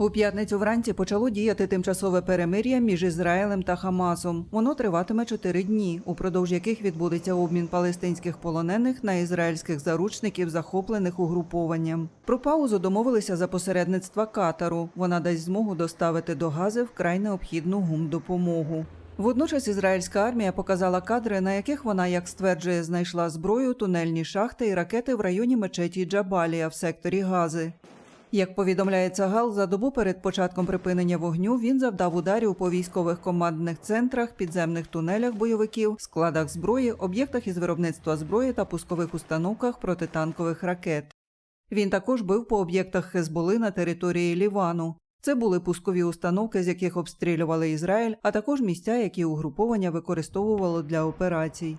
У п'ятницю вранці почало діяти тимчасове перемир'я між Ізраїлем та Хамасом. Воно триватиме чотири дні, упродовж яких відбудеться обмін палестинських полонених на ізраїльських заручників, захоплених угрупованням. Про паузу домовилися за посередництва Катару. Вона дасть змогу доставити до Гази вкрай необхідну гумдопомогу. Водночас ізраїльська армія показала кадри, на яких вона, як стверджує, знайшла зброю, тунельні шахти і ракети в районі мечеті Джабалія в секторі Гази. Як повідомляється Гал, за добу перед початком припинення вогню він завдав ударів по військових командних центрах, підземних тунелях бойовиків, складах зброї, об'єктах із виробництва зброї та пускових установках протитанкових ракет. Він також бив по об'єктах Хезболи на території Лівану. Це були пускові установки, з яких обстрілювали Ізраїль, а також місця, які угруповання використовувало для операцій.